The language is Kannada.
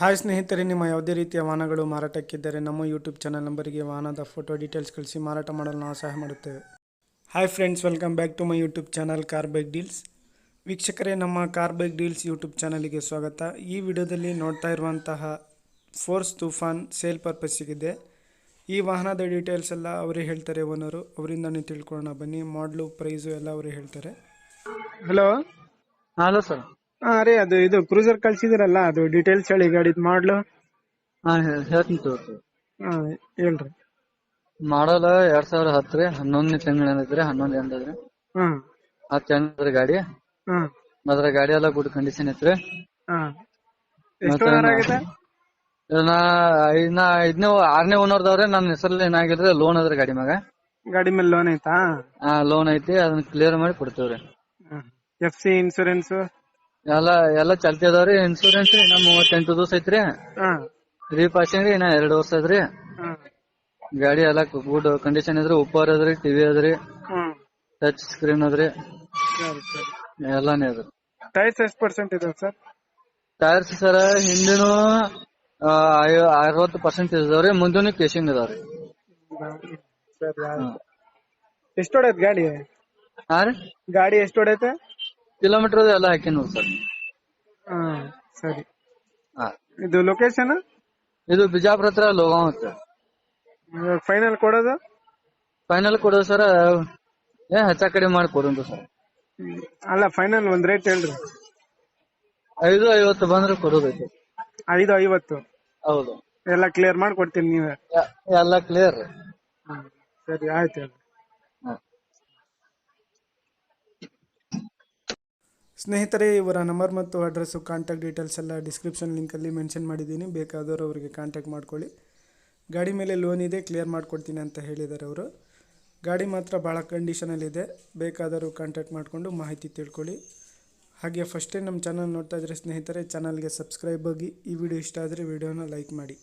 ಹಾಯ್ ಸ್ನೇಹಿತರೆ ನಿಮ್ಮ ಯಾವುದೇ ರೀತಿಯ ವಾಹನಗಳು ಮಾರಾಟಕ್ಕಿದ್ದರೆ ನಮ್ಮ ಯೂಟ್ಯೂಬ್ ಚಾನಲ್ ನಂಬರಿಗೆ ವಾಹನದ ಫೋಟೋ ಡೀಟೇಲ್ಸ್ ಕಳಿಸಿ ಮಾರಾಟ ಮಾಡಲು ನಾವು ಸಹಾಯ ಮಾಡುತ್ತೇವೆ. Hi friends welcome back to my YouTube channel car bike deals ವೀಕ್ಷಕರೇ ನಮ್ಮ ಕಾರ್ ಬೈಕ್ ಡೀಲ್ಸ್ ಯೂಟ್ಯೂಬ್ ಚಾನಲಿಗೆ ಸ್ವಾಗತ. ಈ ವಿಡಿಯೋದಲ್ಲಿ ನೋಡ್ತಾ ಇರುವಂತಹ ಫೋರ್ಸ್ ತುಫಾನ್ ಸೇಲ್ ಪರ್ಪಸ್ಸಿಗಿದೆ ಈ ವಾಹನದ ಡೀಟೇಲ್ಸ್ ಎಲ್ಲ ಅವರೇ ಹೇಳ್ತಾರೆ ಓನರು ಅವರಿಂದನೇ ತಿಳ್ಕೊಳ್ಳೋಣ ಬನ್ನಿ ಮಾಡಲು ಪ್ರೈಸು ಎಲ್ಲ ಅವರೇ ಹೇಳ್ತಾರೆ. ಹಲೋ ಹಲೋ ಸರ್ ಹಾಂ ರೀ ಅದು ಇದು ಕ್ರೂಸರ್ ಕಳ್ಸಿದಿರಲ್ಲ ಅದು ಡೀಟೇಲ್ಸ್ ಹೇಳಿ ಗಾಡಿದ್ ಮಾಡ್ಲು. ಹಾ ಹೇ- ಹೇಳ್ತೀನಿ ತಗೋರಿ ಹಾ ಹೇಳ್ರಿ. ಮಾಡಲ್ ಎರಡ್ ಸಾವಿರ ಹತ್ತು ರೀ ಹನ್ನೊಂದನೇ ತಿಂಗಳ ಐತ್ರಿ ಹನ್ನೊಂದು ಎಂದ ಹಾ. ಹತ್ತ್ ಎಂದ್ರಿ ಗಾಡಿ. ಹ್ಮ್ ಅದ್ರ ಗಾಡಿ ಎಲ್ಲ ಗುಡ್ ಕಂಡೀಷನ್ ಐತ್ರಿ ಹಾ. ಎಷ್ಟು ಮತ್ತೆ ಓನರ್ ನಾ- ಆಗಿದೆ ಇದನ್ನ ಐದ್ನ ಐದನೇ ಆರನೇ ಓನರ್ದವ್ರೆ ನನ್ನ ಹೆಸರಲ್ಲಿ ಏನಾಗಿಲ್ರಿ ಲೋನ್ ಅದ್ರಿ ಗಾಡಿ ಮ್ಯಾಗ. ಗಾಡಿ ಮೇಲೆ ಲೋನ್ ಐತಾ? ಹಾ ಲೋನ್ ಐತಿ ಅದನ್ನ ಕ್ಲಿಯರ್ ಮಾಡಿ ಕೊಡ್ತೇವ್ರಿ. ಎಫ್ ಸಿ ಇನ್ಸೂರೆನ್ಸ್ ಎಲ್ಲ ಎಲ್ಲ ಚಲ್ತಿ ಅದಾವ್ರಿ ಇನ್ಸೂರೆನ್ಸ್ ಇನ್ನ ಮೂವತ್ತೆಂಟು ದಿವಸ ಐತ್ರಿ. ರೀಪಾಸಿಂಗ್ ಇನ್ನ ಎರಡ್ ವರ್ಷ ಐತ್ರಿ. ಗಾಡಿ ಎಲ್ಲ ಗುಡ್ ಕಂಡೀಷನ್ ಇದ್ರಿ. ಉಪ್ಪರ್ ಅದ್ರಿ ಟಿವಿ ಅದ್ರಿ. ಟಚ್ ಸ್ಕ್ರೀನ್ ಅದ್ರಿ. ಎಲ್ಲಾನೇ ಅದ್ರಿ. ಟೈರ್ಸ್ ಎಷ್ಟ್ ಪರ್ಸೆಂಟ್ ಇದಾವ್ ಸರ್? ಟೈರ್ಸ್ ಸರ ಹಿಂದಿನೂ ಅರವತ್ತು ಪರ್ಸೆಂಟ್ ಇದಾವ್ರಿ ಮುಂದಿನ ಕೇಸಿಂಗ್ ಇದಾವ್ರಿ ಎಷ್ಟ್ ಹೊಡೆಯತ್ ಗಾಡಿ? ಗಾಡಿ ಎಷ್ಟ್ ಹೊಡೈತೆ ಕಿಲೋಮೀಟರ್ ಎಲ್ಲ ಹಾಕಿ ನೋಡಿ ಸರ್. ಹಾಂ ಸರಿ. ಹಾ. ಇದು ಲೊಕೇಶನ್ ಇದು ಬಿಜಾಪುರ ಹತ್ರ ಲೋಗಾಂವ್ ಅಂತ ಫೈನಲ್ ಕೊಡೋದು? ಫೈನಲ್ ಕೊಡೋದು ಸರ್ ಏ ಹೆಚ್ಚ ಕಡಿಮೆ ಮಾಡಿ ಕೊಡೋದು ಸರ್. ಅಲ್ಲ ಫೈನಲ್ ಒಂದ್ ರೇಟ್ ಹೇಳ್ರಿ. ಐದು ಐವತ್ತು ಬಂದ್ರೆ ಕೊಡೋದೈತೆ ಐದು ಐವತ್ತು. ಹೌದು. ಎಲ್ಲ ಕ್ಲಿಯರ್ ಮಾಡಿ ಕೊಡ್ತೀನಿ ನೀವೇ ಎಲ್ಲ ಕ್ಲಿಯರ್. ಸರಿ ಆಯ್ತು ಸ್ನೇಹಿತರೆ, ಇವರ ನಂಬರ್ ಮತ್ತು ಅಡ್ರೆಸ್ಸು ಕಾಂಟ್ಯಾಕ್ಟ್ ಡೀಟೇಲ್ಸ್ ಎಲ್ಲ ಡಿಸ್ಕ್ರಿಪ್ಷನ್ ಲಿಂಕಲ್ಲಿ ಮೆನ್ಷನ್ ಮಾಡಿದ್ದೀನಿ. ಬೇಕಾದವರು ಅವರಿಗೆ ಕಾಂಟ್ಯಾಕ್ಟ್ ಮಾಡ್ಕೊಳ್ಳಿ. ಗಾಡಿ ಮೇಲೆ ಲೋನ್ ಇದೆ, ಕ್ಲಿಯರ್ ಮಾಡಿಕೊಡ್ತೀನಿ ಅಂತ ಹೇಳಿದ್ದಾರೆ ಅವರು. ಗಾಡಿ ಮಾತ್ರ ಭಾಳ ಕಂಡೀಷನಲ್ಲಿದೆ ಬೇಕಾದರೂ ಕಾಂಟ್ಯಾಕ್ಟ್ ಮಾಡಿಕೊಂಡು ಮಾಹಿತಿ ತಿಳ್ಕೊಳ್ಳಿ. ಹಾಗೆ ಫಸ್ಟೇ ನಮ್ಮ ಚಾನಲ್ ನೋಡ್ತಾ ಇದ್ದರೆ ಸ್ನೇಹಿತರೆ ಚಾನಲ್ಗೆ ಸಬ್ಸ್ಕ್ರೈಬ್ ಆಗಿ ಈ ವಿಡಿಯೋ ಇಷ್ಟ ಆದರೆ ವಿಡಿಯೋನ ಲೈಕ್ ಮಾಡಿ.